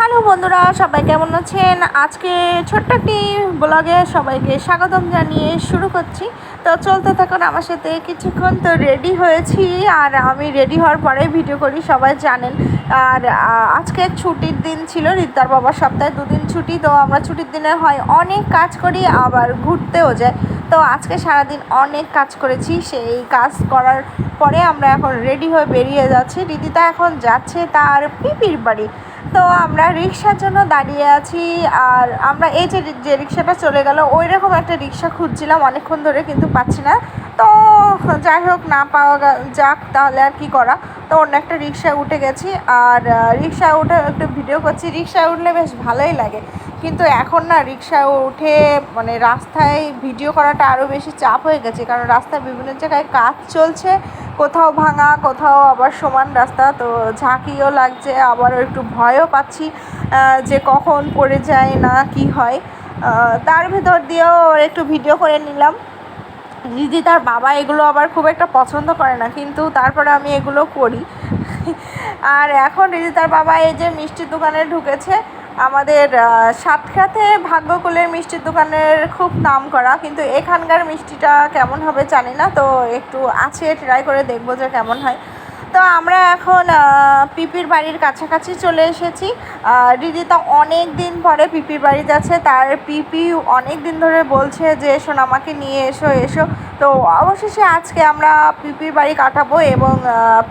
Hello বন্ধুরা, সবাই কেমন আছেন? আজকে ছোট্ট একটি ব্লগে সবাইকে স্বাগতম জানিয়ে শুরু করছি। তো চলতে থাকুন, আমার সাথে কিছুক্ষণ তো রেডি হয়েছি। আর আমি রেডি হওয়ার পরে ভিডিও করি, সবাই জানেন। আর আজকে ছুটির দিন ছিল রিদ্দার বাবার সপ্তাহে দুদিন ছুটি, তো আমরা ছুটির দিনে হয় অনেক কাজ করি, আবার ঘুরতেও যাই। তো আজকে সারাদিন অনেক কাজ করেছি, সেই কাজ করার পরে আমরা এখন রেডি হয়ে বেরিয়ে যাচ্ছি। রিদিতা এখন যাচ্ছে তার পিপির বাড়ি। তো আমরা রিক্সার জন্য দাঁড়িয়ে আছি, আর আমরা এই যে যে রিক্সাটা চলে গেল ওই রকম একটা রিক্সা খুঁজছিলাম অনেকক্ষণ ধরে, কিন্তু পাচ্ছি না। তো যাই হোক, না পাওয়া যাক, তাহলে আর কি করা। তো অন্য একটা রিক্সায় উঠে গেছি আর রিক্সায় উঠে একটু ভিডিও করছি। রিক্সায় উঠলে বেশ ভালোই লাগে। কিন্তু এখন না রিক্সায় উঠে মানে রাস্তায় ভিডিও করাটা আরও বেশি চাপ হয়ে গেছে। কারণ রাস্তায় বিভিন্ন জায়গায় কাজ চলছে, কোথাও ভাঙা, কোথাও আবার সমান রাস্তা। তো ঝাঁকিও লাগছে আবার একটু ভয়ও পাচ্ছি যে কখন পড়ে যায় না কি হয়। তার ভেতর দিয়েও একটু ভিডিও করে নিলাম। দিদি তার বাবা এগুলো আবার খুব একটা পছন্দ করে না, কিন্তু তারপরে আমি এগুলো করি। আর এখন দিদি তার বাবা এই যে মিষ্টির দোকানে ঢুকেছে, আমাদের সাতখাতে ভাগ্যকুলের মিষ্টির দোকানের খুব নাম করা, কিন্তু এখানকার মিষ্টিটা কেমন হবে জানি না, তো একটু আছে ট্রাই করে দেখব যে কেমন হয়। তো আমরা এখন পিপির বাড়ির কাছাকাছি চলে এসেছি। রিদিতা অনেক দিন পরে পিপির বাড়ি যাচ্ছে, তার পিপি অনেক দিন ধরে বলছে যে এসো আমাকে নিয়ে এসো এসো। তো অবশেষে আজকে আমরা পিপির বাড়ি কাটাবো এবং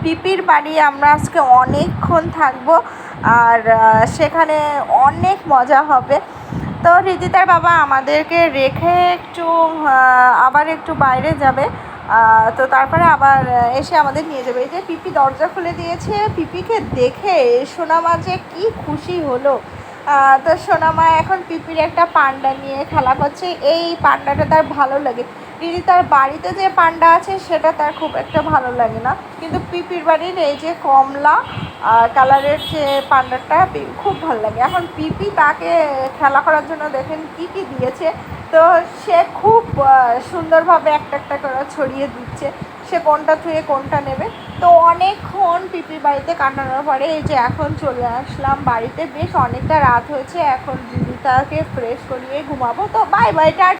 পিপির বাড়ি আমরা আজকে অনেকক্ষণ থাকব আর সেখানে অনেক মজা হবে। তো রিদিতার বাবা আমাদেরকে রেখে একটু আবার একটু বাইরে যাবে। তো তারপরে আবার এসে আমাদের নিয়ে যাবে। এই যে পিপি দরজা খুলে দিয়েছে, পিপিকে দেখে সোনামা যে কি খুশি হলো। তো সোনামা এখন পিপির একটা পান্ডা নিয়ে খেলা করছে। এই পান্ডাটা তার ভালো লাগে। দিদি, তার বাড়িতে যে পান্ডা আছে, সেটা তার খুব একটা ভালো লাগে না। কিন্তু পিপির বাড়ির এই যে কমলা কালারের যে পান্ডাটা খুব ভালো লাগে। এখন পিপি তাকে খেলা করার জন্য দেখেন কি কি দিয়েছে। তো সে খুব সুন্দরভাবে একটা একটা করে ছড়িয়ে দিচ্ছে। সে কোনটা থুয়ে কোনটা নেবে। তো অনেকক্ষণ পিপির বাড়িতে কাটানোর পরে এই যে এখন চলে আসলাম বাড়িতে, বেশ অনেকটা রাত হয়েছে। এখন দিদিটাকে ফ্রেশ করিয়ে ঘুমাবো। তো বাই বাই টা